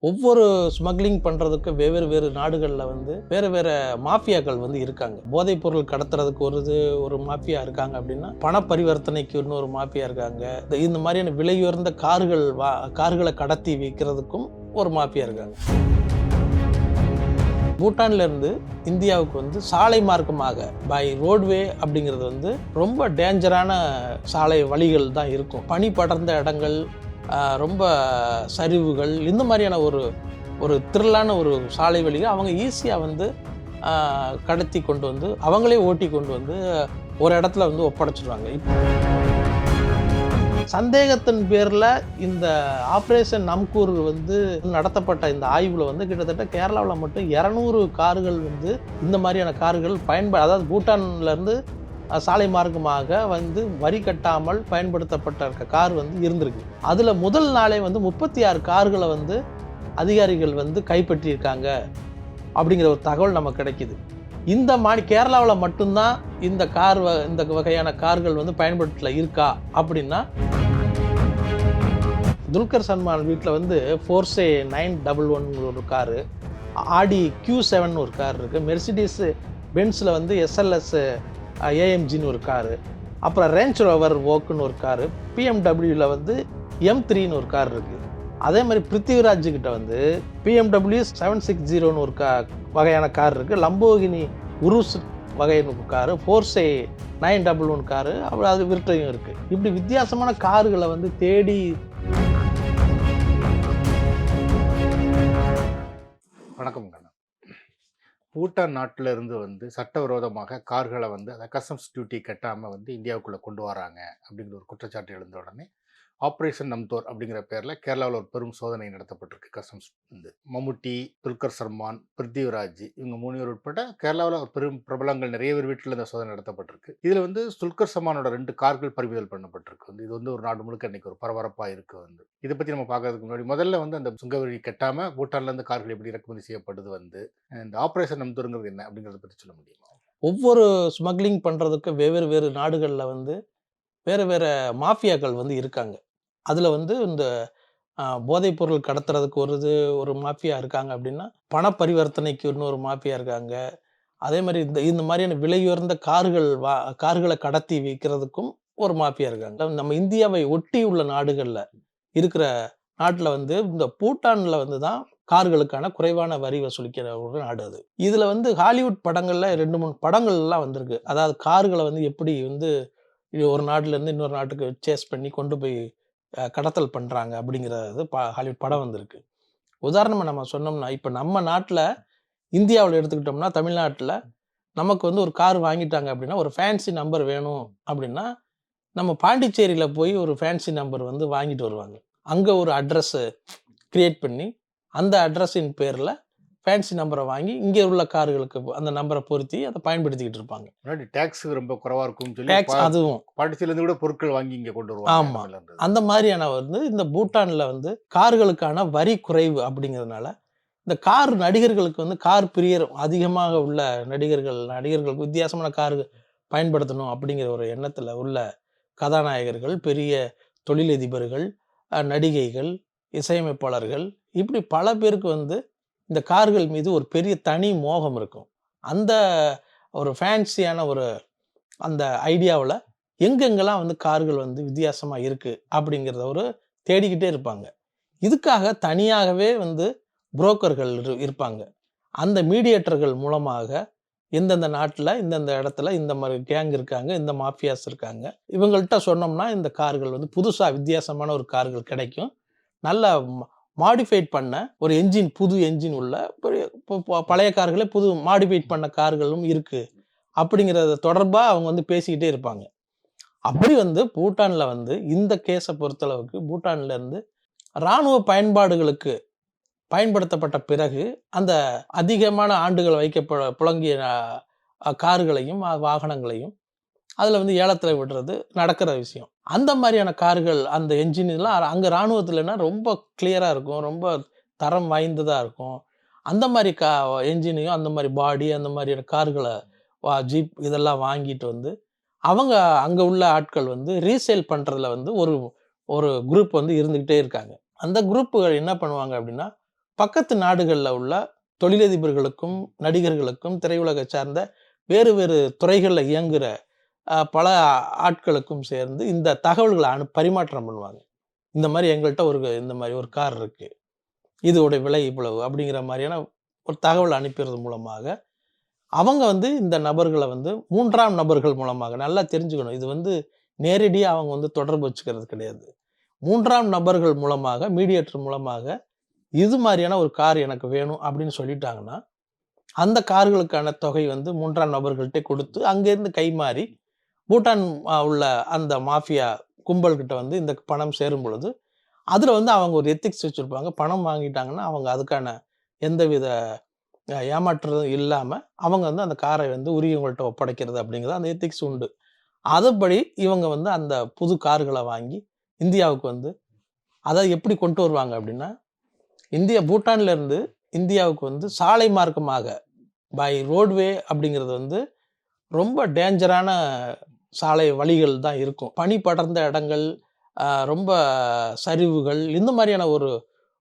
ஒவ்வொரு ஸ்மக்லிங் பண்ணுறதுக்கு வெவ்வேறு வேறு நாடுகளில் வந்து வேறு வேறு மாஃபியாக்கள் வந்து இருக்காங்க. போதைப் பொருள் கடத்துறதுக்கு ஒரு இது ஒரு மாஃபியா இருக்காங்க அப்படின்னா பண பரிவர்த்தனைக்கு இன்னொரு மாஃபியா இருக்காங்க. இந்த- இந்த மாதிரியான விலையுயர்ந்த கார்கள் வா கார்களை கடத்தி விற்கிறதுக்கும் ஒரு மாஃபியா இருக்காங்க. பூட்டான்லேருந்து இந்தியாவுக்கு வந்து சாலை மார்க்கமாக பை ரோட்வே அப்படிங்கிறது வந்து ரொம்ப டேஞ்சரான சாலை வழிகள் தான் இருக்கும். பனி படர்ந்த இடங்கள் ரொம்ப சரிவுகள் இந்த மாதிரியான ஒரு ஒரு த்ரில்லான ஒரு சாலை வழியை அவங்க ஈஸியாக வந்து கடத்தி கொண்டு வந்து அவங்களே ஓட்டி கொண்டு வந்து ஒரு இடத்துல வந்து ஒப்படைச்சிடுவாங்க இப்போ சந்தேகத்தின் பேரில் இந்த ஆப்ரேஷன் நம்கூர் வந்து நடத்தப்பட்ட இந்த ஆய்வில் வந்து கிட்டத்தட்ட கேரளாவில் மட்டும் இரநூறு கார்கள் வந்து இந்த மாதிரியான கார்கள் பயன்ப அதாவது பூட்டான்லேருந்து சாலை மார்க்கமாக வந்து வரி கட்டாமல் பயன்படுத்தப்பட்ட கார் வந்து இருந்திருக்கு. அதில் முதல் நாளே வந்து முப்பத்தி ஆறு கார்களை வந்து அதிகாரிகள் வந்து கைப்பற்றியிருக்காங்க அப்படிங்கிற ஒரு தகவல் நமக்கு கிடைக்கிது. இந்த மா கேரளாவில் மட்டும்தான் இந்த கார் வ- இந்த வகையான கார்கள் வந்து பயன்படுத்தல இருக்கா அப்படின்னா துல்கர் சல்மான் வீட்டில் வந்து ஃபோர்ஸே நைன் டபுள் ஒன் ஒரு காரு ஆடி கியூ செவன் ஒரு கார் இருக்குது மெர்சிடிஸ் பென்ஸில் வந்து எஸ்எல்எஸ் ஏஎம்ஜின்னு ஒரு காரு. அப்புறம் ரேஞ்ச் ரோவர் ஓக்குன்னு ஒரு காரு. பிஎம்டபிள்யூவில் வந்து எம் த்ரீன்னு ஒரு கார் இருக்குது அதே மாதிரி பிருத்திவிராஜ் கிட்ட வந்து பிஎம்டபிள்யூ செவன் சிக்ஸ் ஜீரோன்னு ஒரு கா வகையான கார் இருக்குது லம்போகினி உருஸ் வகையான ஒரு car. Porsche nine double one car. அப்புறம் அது விருட்டையும் இருக்குது இப்படி வித்தியாசமான கார்களை வந்து தேடி வணக்கம் பூட்டான் நாட்டில் இருந்து வந்து சட்டவிரோதமாக கார்களை வந்து அதை கஸ்டம்ஸ் டியூட்டி கட்டாமல் வந்து இந்தியாவுக்குள்ளே கொண்டு வராங்க அப்படிங்கிற ஒரு குற்றச்சாட்டு எழுந்த உடனே ஆப்ரேஷன் நம்தோர் அப்படிங்கிற பேரில் கேரளாவில் ஒரு பெரும் சோதனை நடத்தப்பட்டிருக்கு. கஸ்டம்ஸ் வந்து மம்முட்டி துல்கர் சல்மான் பிருத்திவிராஜ் இவங்க மூணு பேர் உட்பட கேரளாவில் ஒரு பெரும் பிரபலங்கள் நிறைய பேர் வீட்டில் இந்த சோதனை நடத்தப்பட்டிருக்கு. இதில் வந்து துல்கர் சர்மானோட ரெண்டு கார்கள் பறிமுதல் பண்ணப்பட்டிருக்கு. வந்து இது வந்து ஒரு நாடு முழுக்க இன்னைக்கு ஒரு பரபரப்பாக இருக்கு வந்து. இதை பற்றி நம்ம பார்க்கறதுக்கு முன்னாடி முதல்ல வந்து அந்த சுங்கவரி கட்டாமல் பூட்டான்லேருந்து கார்கள் எப்படி இறக்குமதி செய்யப்படுது வந்து இந்த ஆப்ரேஷன் நம்தூருங்கிறது என்ன அப்படிங்கிறத பற்றி சொல்ல முடியுமா? ஒவ்வொரு ஸ்மக்லிங் பண்ணுறதுக்கு வெவ்வேறு வேறு நாடுகளில் வந்து வேறு வேறு மாஃபியாக்கள் வந்து இருக்காங்க. அதில் வந்து இந்த போதைப்பொருள் பொருள் கடத்துறதுக்கு ஒரு இது ஒரு மாஃபியா இருக்காங்க அப்படின்னா பண பரிவர்த்தனைக்கு இன்னொரு மாஃபியா இருக்காங்க. அதே மாதிரி இந்த இந்த மாதிரியான விலையுயர்ந்த கார்கள் வா கார்களை கடத்தி விற்கிறதுக்கும் ஒரு மாஃபியா இருக்காங்க. நம்ம இந்தியாவை ஒட்டி உள்ள நாடுகளில் இருக்கிற நாட்டில் வந்து இந்த பூட்டானில் வந்து தான் கார்களுக்கான குறைவான வரி வசூலிக்கிற ஒரு நாடு அது. இதில் வந்து ஹாலிவுட் படங்களில் ரெண்டு மூணு படங்கள்லாம் வந்திருக்கு. அதாவது கார்களை வந்து எப்படி வந்து ஒரு நாட்டிலேருந்து இன்னொரு நாட்டுக்கு சேஸ் பண்ணி கொண்டு போய் கடத்தல் பண்ணுறாங்க அப்படிங்கிறது ப ஹாலிவுட் படம் வந்திருக்கு. உதாரணமாக நம்ம சொன்னோம்னா இப்போ நம்ம நாட்டில் இந்தியாவில் எடுத்துக்கிட்டோம்னா தமிழ்நாட்டில் நமக்கு வந்து ஒரு கார் வாங்கிட்டாங்க அப்படின்னா ஒரு ஃபேன்சி நம்பர் வேணும் அப்படின்னா நம்ம பாண்டிச்சேரியில் போய் ஒரு ஃபேன்சி நம்பர் வந்து வாங்கிட்டு வருவாங்க. அங்கே ஒரு அட்ரஸ்ஸு க்ரியேட் பண்ணி அந்த அட்ரஸின் பேரில் ஃபேன்சி நம்பரை வாங்கி இங்கே உள்ள கார்களுக்கு அந்த நம்பரை பொருத்தி அதை பயன்படுத்திக்கிட்டு இருப்பாங்க முன்னாடி டேக்ஸ் ரொம்ப குறைவா இருக்கும்னு சொல்லி டேக்ஸ் அதுவும் பாண்டிச்சேரியிலேருந்து கூட பொருட்கள் வாங்கி இங்கே கொண்டு வருவாங்க ஆமா. அதுல இருந்து. அந்த மாதிரியான வந்து இந்த பூட்டானில் வந்து கார்களுக்கான வரி குறைவு அப்படிங்கிறதுனால இந்த கார் நடிகர்களுக்கு வந்து கார் பிரியர் அதிகமாக உள்ள நடிகர்கள் நடிகர்களுக்கு வித்தியாசமான கார் பயன்படுத்தணும் அப்படிங்கிற ஒரு எண்ணத்தில் உள்ள கதாநாயகர்கள் பெரிய தொழிலதிபர்கள் நடிகைகள் இசையமைப்பாளர்கள் இப்படி பல பேருக்கு வந்து இந்த கார்கள் மீது ஒரு பெரிய தனி மோகம் இருக்கும். அந்த ஒரு ஃபேன்சியான ஒரு அந்த ஐடியாவில் எங்கெங்கெல்லாம் வந்து கார்கள் வந்து வித்தியாசமாக இருக்குது அப்படிங்கிறத ஒரு தேடிக்கிட்டே இருப்பாங்க. இதுக்காக தனியாகவே வந்து புரோக்கர்கள் இரு- இருப்பாங்க. அந்த மீடியேட்டர்கள் மூலமாக எந்தெந்த நாட்டில் இந்தந்த இடத்துல இந்த மாதிரி கேங் இருக்காங்க இந்த மாஃபியாஸ் இருக்காங்க. இவங்கள்ட்ட சொன்னோம்னா இந்த கார்கள் வந்து புதுசாக வித்தியாசமான ஒரு கார்கள் கிடைக்கும். நல்ல மாடிஃபைட் பண்ண ஒரு என்ஜின் புது என்ஜின் உள்ள ப- பழைய கார்களே புது மாடிஃபைட் பண்ண கார்களும் இருக்குது அப்படிங்கிறத தொடர்பாக அவங்க வந்து பேசிக்கிட்டே இருப்பாங்க. அப்படி வந்து பூட்டானில் வந்து இந்த கேஸை பொறுத்தளவுக்கு பூட்டான்லேருந்து இராணுவ பயன்பாடுகளுக்கு பயன்படுத்தப்பட்ட பிறகு அந்த அதிகமான ஆண்டுகள் வைக்கப்பட புழங்கிய கார்களையும் வாகனங்களையும் அதில் வந்து ஏலத்தில் விடுறது நடக்கிற விஷயம். அந்த மாதிரியான கார்கள் அந்த என்ஜின்லாம் அங்கே இராணுவத்துலனா ரொம்ப கிளியராக இருக்கும் ரொம்ப தரம் வாய்ந்ததாக இருக்கும். அந்த மாதிரி கா என்ஜினையும் அந்த மாதிரி பாடி அந்த மாதிரியான கார்களை வா ஜீப் இதெல்லாம் வாங்கிட்டு வந்து அவங்க அங்கே உள்ள ஆட்கள் வந்து ரீசேல் பண்ணுறதுல வந்து ஒரு ஒரு குரூப் வந்து இருந்துக்கிட்டே இருக்காங்க. அந்த குரூப்புகள் என்ன பண்ணுவாங்க அப்படின்னா பக்கத்து நாடுகளில் உள்ள தொழிலதிபர்களுக்கும் நடிகர்களுக்கும் திரையுலகை சார்ந்த வேறு வேறு துறைகளில் இயங்குகிற பல ஆட்களுக்கும் சேர்ந்து இந்த தகவல்களை அனு பரிமாற்றம் பண்ணுவாங்க. இந்த மாதிரி எங்கள்கிட்ட ஒரு இந்த மாதிரி ஒரு கார் இருக்குது இதோட விலை இவ்வளவு அப்படிங்கிற மாதிரியான ஒரு தகவல் அனுப்பிடுறது மூலமாக அவங்க வந்து இந்த நபர்களை வந்து மூன்றாம் நபர்கள் மூலமாக நல்லா தெரிஞ்சுக்கணும். இது வந்து நேரடியாக அவங்க வந்து தொடர்பு வச்சுக்கிறது கிடையாது. மூன்றாம் நபர்கள் மூலமாக மீடியேட்டர் மூலமாக இது மாதிரியான ஒரு கார் எனக்கு வேணும் அப்படின்னு சொல்லிட்டாங்கன்னா அந்த கார்களுக்கான தொகை வந்து மூன்றாம் நபர்கள்ட்டே கொடுத்து அங்கேருந்து கைமாறி பூட்டான் உள்ள அந்த மாஃபியா கும்பல்கிட்ட வந்து இந்த பணம் சேரும் பொழுது அதில் வந்து அவங்க ஒரு எத்திக்ஸ் வச்சுருப்பாங்க. பணம் வாங்கிட்டாங்கன்னா அவங்க அதுக்கான எந்தவித ஏமாற்றுறதும் இல்லாமல் அவங்க வந்து அந்த காரை வந்து உரியவங்கள்ட்ட ஒப்படைக்கிறது அப்படிங்கிறது அந்த எத்திக்ஸ் உண்டு. அதுபடி இவங்க வந்து அந்த புது கார்களை வாங்கி இந்தியாவுக்கு வந்து அதை எப்படி கொண்டு வருவாங்க அப்படின்னா இந்தியா பூட்டான்லேருந்து இந்தியாவுக்கு வந்து சாலை மார்க்கமாக பை ரோட்வே அப்படிங்கிறது வந்து ரொம்ப டேஞ்சரான சாலை வழிகள் தான் இருக்கும். பனி படர்ந்த இடங்கள் ரொம்ப சரிவுகள் இந்த மாதிரியான ஒரு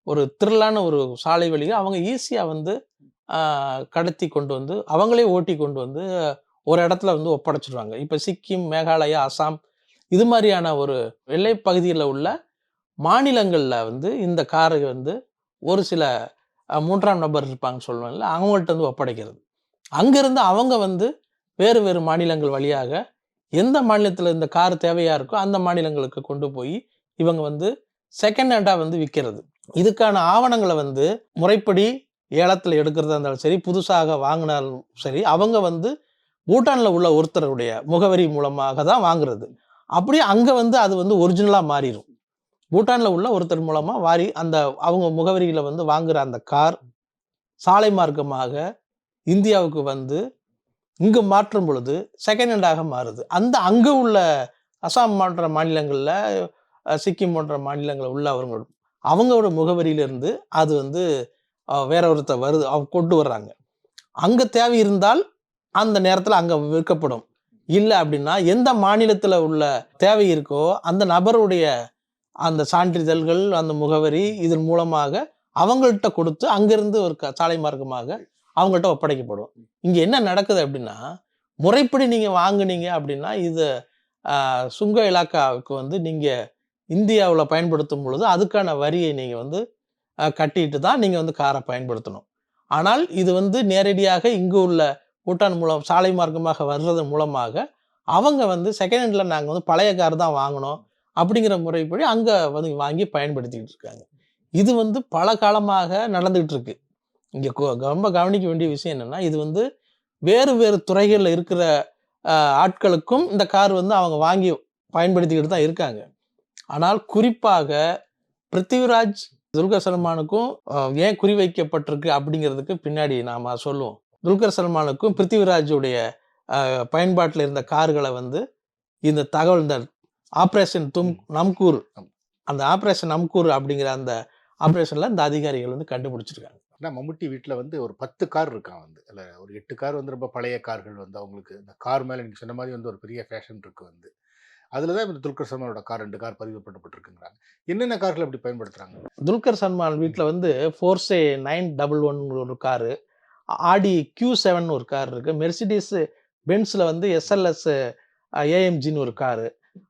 ஒரு திரளான ஒரு சாலை வழிகள் அவங்க ஈஸியாக வந்து கடத்தி கொண்டு வந்து அவங்களே ஓட்டி கொண்டு வந்து ஒரு இடத்துல வந்து ஒப்படைச்சிடுவாங்க இப்போ சிக்கிம் மேகாலயா அசாம் இது மாதிரியான ஒரு எல்லை பகுதியில் உள்ள மாநிலங்களில் வந்து இந்த காரை வந்து ஒரு சில மூன்றாம் நபர் இருப்பாங்க சொல்லுவாங்கல்ல அவங்கள்ட்ட வந்து ஒப்படைக்கிறது. அங்கேருந்து அவங்க வந்து வேறு வேறு மாநிலங்கள் வழியாக எந்த மாநிலத்தில் இந்த கார் தேவையாக இருக்கோ அந்த மாநிலங்களுக்கு கொண்டு போய் இவங்க வந்து செகண்ட் ஹேண்டாக வந்து விற்கிறது இதுக்கான ஆவணங்களை வந்து முறைப்படி ஏலத்தில் எடுக்கிறதா இருந்தாலும் சரி புதுசாக வாங்கினாலும் சரி அவங்க வந்து பூட்டானில் உள்ள ஒருத்தருடைய முகவரி மூலமாக தான் வாங்குறது. அப்படியே அங்கே வந்து அது வந்து ஒரிஜினலாக மாறிடும் பூட்டானில் உள்ள ஒருத்தர் மூலமாக வாரி அந்த அவங்க முகவரியில் வந்து வாங்குகிற அந்த கார் சாலை மார்க்கமாக இந்தியாவுக்கு வந்து இங்கு மாற்றும் பொழுது செகண்ட் ஹேண்டாக மாறுது. அந்த அங்கே உள்ள அசாம் போன்ற மாநிலங்களில் சிக்கிம் போன்ற மாநிலங்களில் உள்ள அவங்களோட அவங்களோட முகவரியிலிருந்து அது வந்து வேற ஒருத்தர் வருது அவங்க கொண்டு வர்றாங்க. அங்கே தேவை இருந்தால் அந்த நேரத்தில் அங்கே விற்கப்படும். இல்லை அப்படின்னா எந்த மாநிலத்தில் உள்ள தேவை இருக்கோ அந்த நபருடைய அந்த சான்றிதழ்கள் அந்த முகவரி இதன் மூலமாக அவங்கள்ட்ட கொடுத்து அங்கிருந்து ஒரு க- சாலை மார்க்கமாக அவங்கள்ட்ட ஒப்படைக்கப்படும். இங்கே என்ன நடக்குது அப்படின்னா முறைப்படி நீங்கள் வாங்குனீங்க அப்படின்னா இது சுங்க இலாக்காவுக்கு வந்து நீங்கள் இந்தியாவில் பயன்படுத்தும் பொழுது அதுக்கான வரியை நீங்கள் வந்து கட்டிட்டு தான் நீங்கள் வந்து காரை பயன்படுத்தணும். ஆனால் இது வந்து நேரடியாக இங்கு உள்ள பூட்டான் மூலம் சாலை மார்க்கமாக வர்றது மூலமாக அவங்க வந்து செகண்ட் ஹேண்டில் நாங்கள் வந்து பழைய கார் தான் வாங்கினோம் அப்படிங்கிற முறைப்படி அங்கே வந்து வாங்கி பயன்படுத்திக்கிட்டு இருக்காங்க. இது வந்து பல காலமாக நடந்துகிட்டு இருக்குது இங்கே ரொம்ப கவனிக்க வேண்டிய விஷயம் என்னன்னா இது வந்து வேறு வேறு துறைகளில் இருக்கிற ஆட்களுக்கும் இந்த கார் வந்து அவங்க வாங்கி பயன்படுத்திக்கிட்டு தான் இருக்காங்க. ஆனால் குறிப்பாக பிருத்திவிராஜ் துல்கர் சல்மானுக்கும் ஏன் குறிவைக்கப்பட்டிருக்கு அப்படிங்கிறதுக்கு பின்னாடி நாம் சொல்லுவோம். துல்கர் சல்மானுக்கும் பிருத்திவிராஜுடைய பயன்பாட்டில் இருந்த கார்களை வந்து இந்த தகவல் இந்த ஆப்ரேஷன் தும் நம்கூர் அந்த ஆப்ரேஷன் நம்கூர் அப்படிங்கிற அந்த ஆப்ரேஷனில் இந்த அதிகாரிகள் வந்து கண்டுபிடிச்சிருக்காங்க. ஆனால் மம்முட்டி வீட்டில் வந்து ஒரு பத்து கார் இருக்கான் வந்து. இல்லை ஒரு எட்டு கார் வந்து ரொம்ப பழைய கார்கள் வந்து அவங்களுக்கு இந்த கார் மேலே நீங்கள் சொன்ன மாதிரி வந்து ஒரு பெரிய ஃபேஷன் இருக்குது வந்து. அதில் தான் இந்த துல்கர் சல்மானோட கார் ரெண்டு கார் பதிவு பண்ணப்பட்டிருக்குங்கிறாங்க என்னென்ன கார்கள் அப்படி பயன்படுத்துகிறாங்க துல்கர் சல்மான் வீட்டில் வந்து ஃபோர்ஸே நைன் டபுள் ஒன் ஒரு காரு ஆடி கியூ செவன் ஒரு கார் இருக்குது மெர்சிடிஸ் பென்ஸில் வந்து எஸ்எல்எஸ் ஏஎம்ஜின்னு ஒரு காரு.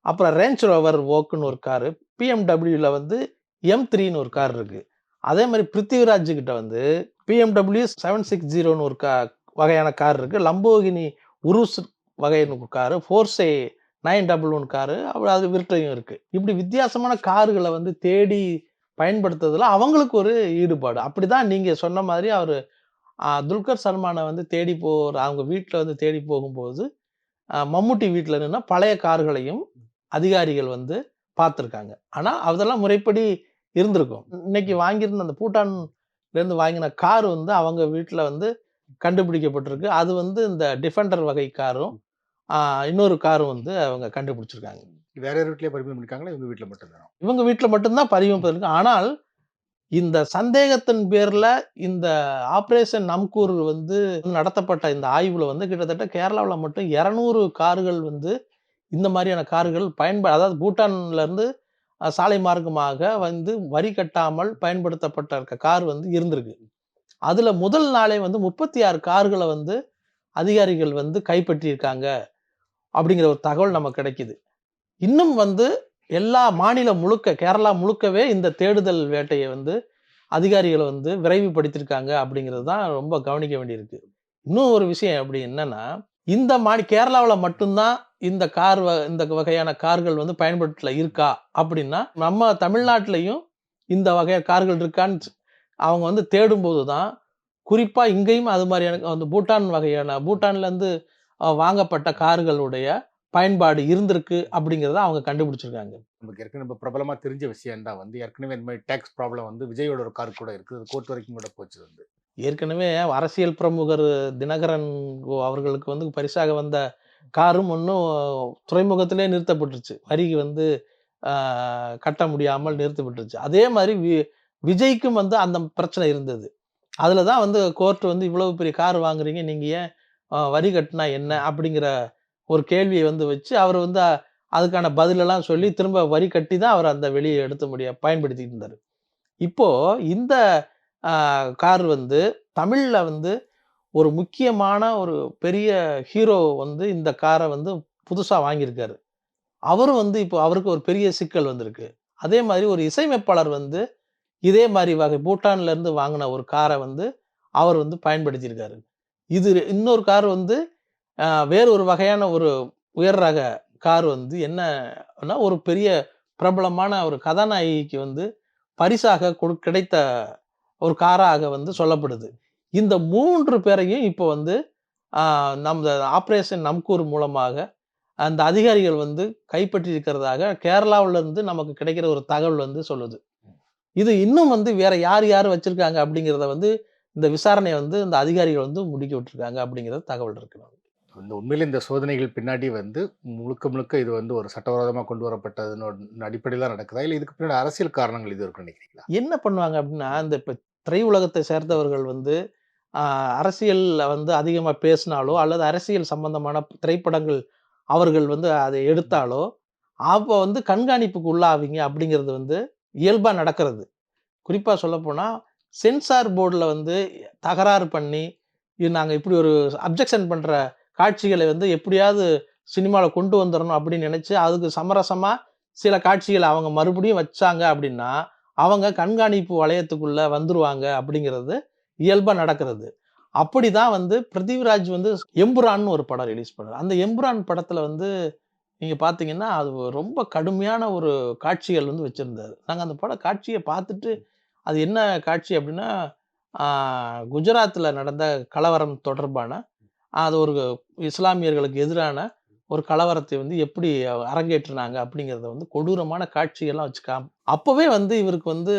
அப்புறம் ரேஞ்ச் ரோவர் ஓக்குன்னு ஒரு காரு. பிஎம்டபிள்யூவில் வந்து எம் த்ரீன்னு ஒரு கார் இருக்குது அதே மாதிரி பிருத்திவிராஜ் கிட்ட வந்து பிஎம்டபிள்யூ செவன் சிக்ஸ் ஜீரோன்னு ஒரு கா வகையான கார் இருக்குது லம்போகினி உருஸ் வகையான ஒரு car Porsche nine double one car அப்புறம் அது விருட்டையும் இருக்குது இப்படி வித்தியாசமான கார்களை வந்து தேடி பயன்படுத்துறதுல அவங்களுக்கு ஒரு ஈடுபாடு. அப்படிதான் நீங்கள் சொன்ன மாதிரி அவர் துல்கர் சல்மானை வந்து தேடி போகிற அவங்க வீட்டில் வந்து தேடி போகும்போது மம்முட்டி வீட்டில் நின்னா பழைய கார்களையும் அதிகாரிகள் வந்து பார்த்துருக்காங்க. ஆனால் அதெல்லாம் முறைப்படி இருந்திருக்கும். இன்னைக்கு வாங்கியிருந்த அந்த பூட்டான்லேருந்து வாங்கின கார் வந்து அவங்க வீட்டில் வந்து கண்டுபிடிக்கப்பட்டிருக்கு. அது வந்து இந்த டிஃபெண்டர் வகை காரும் இன்னொரு காரும் வந்து அவங்க கண்டுபிடிச்சிருக்காங்க. வேற வீட்லயே பரிமாணம் பண்ணிருக்காங்களா? இவங்க வீட்டில் மட்டும்தானா இவங்க வீட்டில் மட்டும்தான் பதிவு இருக்கு. ஆனால் இந்த சந்தேகத்தின் பேர்ல இந்த ஆபரேஷன் நம்கூர் வந்து நடத்தப்பட்ட இந்த ஆய்வுல வந்து கிட்டத்தட்ட கேரளாவில் மட்டும் இரநூறு கார்கள் வந்து இந்த மாதிரியான கார்கள் பயன்பா அதாவது பூட்டான்ல இருந்து அஹ், சாலை மார்க்கமாக வந்து வரி கட்டாமல் பயன்படுத்தப்பட்ட இருக்க கார் வந்து இருந்திருக்கு. அதில் முதல் நாளே வந்து முப்பத்தி ஆறு கார்களை வந்து அதிகாரிகள் வந்து கைப்பற்றியிருக்காங்க அப்படிங்கிற ஒரு தகவல் நமக்கு கிடைக்குது. இன்னும் வந்து எல்லா மாநிலம் முழுக்க கேரளா முழுக்கவே இந்த தேடுதல் வேட்டையை வந்து அதிகாரிகள் வந்து விரைவுபடுத்தியிருக்காங்க அப்படிங்கிறது தான் ரொம்ப கவனிக்க வேண்டியிருக்கு. இன்னும் ஒரு விஷயம் அப்படி என்னன்னா இந்த மாநி கேரளாவில் மட்டும்தான் இந்த கார் வ- இந்த வகையான கார்கள் வந்து பயன்பாட்டில் இருக்கா? அப்படின்னா நம்ம தமிழ்நாட்டிலையும் இந்த வகை கார்கள் இருக்கான்னு அவங்க வந்து தேடும்போது தான் குறிப்பாக இங்கேயும் அது மாதிரியான அந்த பூட்டான் வகையான பூட்டான்லேருந்து வாங்கப்பட்ட கார்களுடைய பயன்பாடு இருந்திருக்கு அப்படிங்கிறத அவங்க கண்டுபிடிச்சிருக்காங்க. நமக்கு ஏற்கனவே இப்போ பிரபலமாக தெரிஞ்ச விஷயம் தான். வந்து ஏற்கனவே இந்த மாதிரி டேக்ஸ் ப்ராப்ளம் வந்து விஜயோட ஒரு கார் கூட இருக்குது. கோர்ட் வரைக்கும் கூட போச்சு வந்து. ஏற்கனவே அரசியல் பிரமுகர் தினகரன் அவர்களுக்கு வந்து பரிசாக வந்த காரும் ஒன்றும் துறைமுகத்திலே நிறுத்தப்பட்டுருச்சு. வரிக்கு வந்து கட்ட முடியாமல் நிறுத்தப்பட்டுருச்சு. அதே மாதிரி வி விஜய்க்கும் வந்து அந்த பிரச்சனை இருந்தது. அதில் தான் வந்து கோர்ட் வந்து இவ்வளவு பெரிய கார் வாங்குறீங்க நீங்கள் ஏன் வரி கட்டினா என்ன அப்படிங்கிற ஒரு கேள்வியை வந்து வச்சு அவர் வந்து அதுக்கான பதிலெல்லாம் சொல்லி திரும்ப வரி கட்டி தான் அவர் அந்த வெளியே எடுத்த முடிய பயன்படுத்திட்டு இருந்தார். இப்போது இந்த கார் வந்து தமிழில் வந்து ஒரு முக்கியமான ஒரு பெரிய ஹீரோ வந்து இந்த காரை வந்து புதுசாக வாங்கியிருக்காரு. அவரும் வந்து இப்போ அவருக்கு ஒரு பெரிய சிக்கல் வந்திருக்கு. அதே மாதிரி ஒரு இசையமைப்பாளர் வந்து இதே மாதிரி வகை பூட்டான்லேருந்து வாங்கின ஒரு காரை வந்து அவர் வந்து பயன்படுத்தியிருக்காரு. இது இன்னொரு கார் வந்து வேறு ஒரு வகையான ஒரு உயர் ரக கார் வந்து என்னன்னா ஒரு பெரிய பிரபலமான ஒரு கதாநாயகிக்கு வந்து பரிசாக கொடு கிடைத்த ஒரு காராக வந்து சொல்லப்படுது. இந்த மூன்று பேரையும் இப்போ வந்து நம்ம ஆப்ரேஷன் நம்கூர் மூலமாக அந்த அதிகாரிகள் வந்து கைப்பற்றி இருக்கிறதாக கேரளாவுல இருந்து நமக்கு கிடைக்கிற ஒரு தகவல் வந்து சொல்லுது. இது இன்னும் வந்து வேற யார் யார் வச்சிருக்காங்க அப்படிங்கிறத வந்து இந்த விசாரணையை வந்து இந்த அதிகாரிகள் வந்து முடிக்க விட்டுருக்காங்க அப்படிங்கிறது தகவல் இருக்கு இந்த உண்மையில இந்த சோதனைகள் பின்னாடி வந்து முழுக்க முழுக்க இது வந்து ஒரு சட்டவிரோதமாக கொண்டு வரப்பட்டதனோட அடிப்படையில் நடக்குதா? இல்லை இதுக்கு பின்னாடி அரசியல் காரணங்கள் இது இருக்குன்னு நினைக்கிறீங்களா? என்ன பண்ணுவாங்க அப்படின்னா இந்த இப்போ திரையுலகத்தை சேர்ந்தவர்கள் வந்து அரசியலில் வந்து அதிகமாக பேசினாலோ அல்லது அரசியல் சம்பந்தமான திரைப்படங்கள் அவர்கள் வந்து அதை எடுத்தாலோ அப்போ வந்து கண்காணிப்புக்கு உள்ளாவீங்க அப்படிங்கிறது வந்து இயல்பாக நடக்கிறது. குறிப்பாக சொல்லப்போனால் சென்சார் போர்டில் வந்து தகராறு பண்ணி இது நாங்கள் இப்படி ஒரு அப்ஜெக்ஷன் பண்ணுற காட்சிகளை வந்து எப்படியாவது சினிமாவில் கொண்டு வந்துடணும் அப்படின்னு நினச்சி அதுக்கு சமரசமாக சில காட்சிகளை அவங்க மறுபடியும் வச்சாங்க அப்படின்னா அவங்க கண்காணிப்பு வளையத்துக்குள்ளே வந்துருவாங்க அப்படிங்கிறது இயல்பாக நடக்கிறது. அப்படி தான் வந்து பிருத்திவிராஜ் வந்து எம்புரான்னு ஒரு படம் ரிலீஸ் பண்ணார் அந்த எம்புரான் படத்தில் வந்து நீங்கள் பார்த்தீங்கன்னா அது ரொம்ப கடுமையான ஒரு காட்சிகள் வந்து வச்சுருந்தார். நாங்கள் அந்த பட காட்சியை பார்த்துட்டு அது என்ன காட்சி அப்படின்னா குஜராத்தில் நடந்த கலவரம் தொடர்பான அது ஒரு இஸ்லாமியர்களுக்கு எதிரான ஒரு கலவரத்தை வந்து எப்படி அரங்கேற்றினாங்க அப்படிங்கிறத வந்து கொடூரமான காட்சிகள்லாம் வச்சுக்காம அப்போவே வந்து இவருக்கு வந்து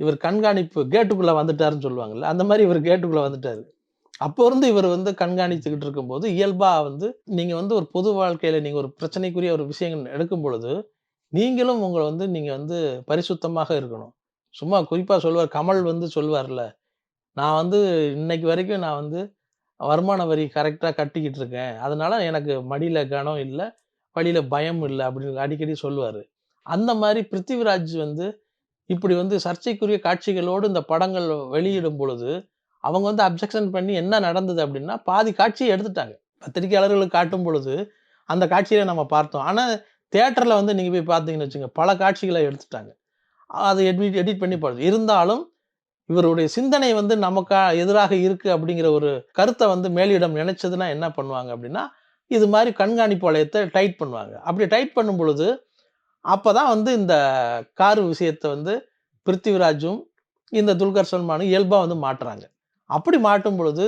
இவர் கண்காணிப்பு கேட்டுக்குள்ளே வந்துட்டாருன்னு சொல்லுவாங்கல்ல அந்த மாதிரி இவர் கேட்டுக்குள்ளே வந்துட்டாரு. அப்போ இருந்து இவர் வந்து கண்காணிச்சுக்கிட்டு இருக்கும்போது இயல்பாக வந்து நீங்கள் வந்து ஒரு பொது வாழ்க்கையில் நீங்கள் ஒரு பிரச்சனைக்குரிய ஒரு விஷயங்கள் எடுக்கும் பொழுது நீங்களும் உங்களை வந்து நீங்கள் வந்து பரிசுத்தமாக இருக்கணும். சும்மா குறிப்பாக சொல்லுவார் கமல் வந்து சொல்லுவார்ல நான் வந்து இன்னைக்கு வரைக்கும் நான் வந்து வருமான வரி கரெக்டாக கட்டிக்கிட்டு இருக்கேன். அதனால எனக்கு மடியில் கனம் இல்லை வழியில் பயம் இல்லை அப்படின்னு அடிக்கடி சொல்லுவார். அந்த மாதிரி பிருத்திவிராஜ் வந்து இப்படி வந்து சர்ச்சைக்குரிய காட்சிகளோடு இந்த படங்கள் வெளியிடும் பொழுது அவங்க வந்து அப்ஜெக்ஷன் பண்ணி என்ன நடந்தது அப்படின்னா பாதி காட்சியை எடுத்துட்டாங்க. பத்திரிகையாளர்களுக்கு காட்டும் பொழுது அந்த காட்சியை நம்ம பார்த்தோம். ஆனால் தேட்டரில் வந்து நீங்கள் போய் பார்த்தீங்கன்னு வச்சுங்க பல காட்சிகளை எடுத்துட்டாங்க. அதை எடிட் எடிட் பண்ணி போடுது. இருந்தாலும் இவருடைய சிந்தனை வந்து நமக்கா எதிராக இருக்கு அப்படிங்கிற ஒரு கருத்தை வந்து மேலிடம் நினைச்சதுன்னா என்ன பண்ணுவாங்க அப்படின்னா இது மாதிரி கண்காணிப்பு வளையத்தை டைட் பண்ணுவாங்க. அப்படி டைட் பண்ணும் பொழுது அப்பதான் வந்து இந்த கார் விஷயத்தை வந்து பிருத்திவிராஜும் இந்த துல்கர் சல்மானும் இயல்பாக வந்து மாட்டுறாங்க. அப்படி மாட்டும் பொழுது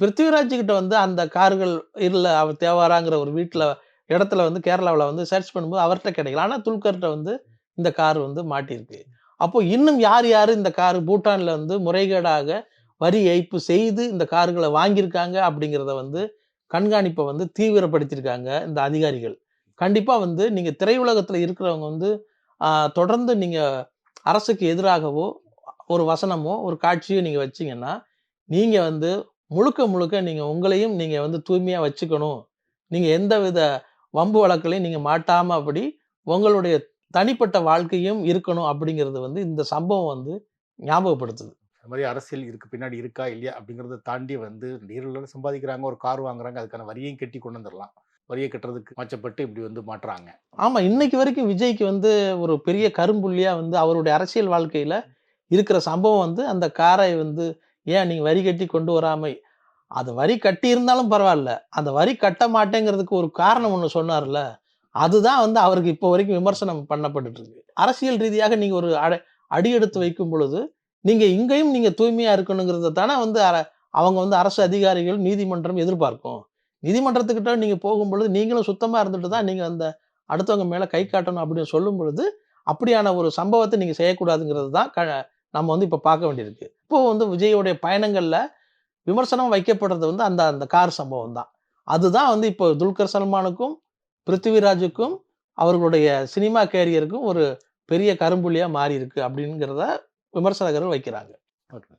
பிருத்திவிராஜ்கிட்ட வந்து அந்த கார்கள் இல்லை அவர் தேவாராங்கிற ஒரு வீட்டில் இடத்துல வந்து கேரளாவில் வந்து சர்ச் பண்ணும்போது அவர்கிட்ட கிடைக்கல. ஆனால் துல்கர்கிட்ட வந்து இந்த கார் வந்து மாட்டியிருக்கு. அப்போ இன்னும் யார் யார் இந்த கார் பூட்டான்ல வந்து முறைகேடாக வரி ஏய்ப்பு செய்து இந்த கார்களை வாங்கியிருக்காங்க அப்படிங்கிறத வந்து கண்காணிப்பை வந்து தீவிரப்படுத்தியிருக்காங்க இந்த அதிகாரிகள். கண்டிப்பாக வந்து நீங்கள் திரையுலகத்தில் இருக்கிறவங்க வந்து தொடர்ந்து நீங்கள் அரசுக்கு எதிராகவோ ஒரு வசனமோ ஒரு காட்சியோ நீங்கள் வச்சிங்கன்னா நீங்கள் வந்து முழுக்க முழுக்க நீங்கள் உங்களையும் நீங்கள் வந்து தூய்மையாக வச்சுக்கணும். நீங்கள் எந்த வித வம்பு வழக்கிலையும் நீங்கள் மாட்டாமல் அப்படி உங்களுடைய தனிப்பட்ட வாழ்க்கையும் இருக்கணும் அப்படிங்கிறது வந்து இந்த சம்பவம் வந்து ஞாபகப்படுத்துது. அது மாதிரி அரசியல் இதுக்கு பின்னாடி இருக்கா இல்லையா அப்படிங்கிறத தாண்டி வந்து நீரில் சம்பாதிக்கிறாங்க ஒரு கார் வாங்குறாங்க அதுக்கான வரியையும் கட்டி கொண்டு வந்துடலாம் வரியை கட்டுறதுக்கு மாச்சப்பட்டு இப்படி வந்து மாட்டுறாங்க ஆமா இன்னைக்கு வரைக்கும் விஜய்க்கு வந்து ஒரு பெரிய கரும்புள்ளியா வந்து அவருடைய அரசியல் வாழ்க்கையில இருக்கிற சம்பவம் வந்து அந்த காரை வந்து ஏன் நீங்க வரி கட்டி கொண்டு வராம? அது வரி கட்டி இருந்தாலும் பரவாயில்ல. அந்த வரி கட்ட மாட்டேங்கிறதுக்கு ஒரு காரணம் ஒன்று சொன்னார்ல. அதுதான் வந்து அவருக்கு இப்போ வரைக்கும் விமர்சனம் பண்ணப்பட்டுட்டு இருக்கு அரசியல் ரீதியாக நீங்கள் ஒரு அட அடி எடுத்து வைக்கும் பொழுது நீங்கள் இங்கேயும் நீங்கள் தூய்மையாக இருக்கணுங்கிறத தானே வந்து அர- அவங்க வந்து அரசு அதிகாரிகள் நீதிமன்றம் எதிர்பார்க்கும். நீதிமன்றத்துக்கிட்ட நீங்கள் போகும் பொழுது நீங்களும் சுத்தமாக இருந்துட்டு தான் நீங்கள் அந்த அடுத்தவங்க மேலே கை காட்டணும் அப்படின்னு சொல்லும் பொழுது அப்படியான ஒரு சம்பவத்தை நீங்கள் செய்யக்கூடாதுங்கிறது தான் க நம்ம வந்து இப்போ பார்க்க வேண்டியிருக்கு. இப்போது வந்து விஜயோடைய பயணங்களில் விமர்சனம் வைக்கப்படுறது வந்து அந்த அந்த கார் சம்பவம் தான். அதுதான் வந்து இப்போ துல்கர் சல்மானுக்கும் பிருத்திவிராஜுக்கும் அவர்களுடைய சினிமா கேரியருக்கும் ஒரு பெரிய கரும்புள்ளியாக மாறி இருக்கு அப்படிங்கிறத விமர்சகர்கள் வைக்கிறாங்க. ஓகே.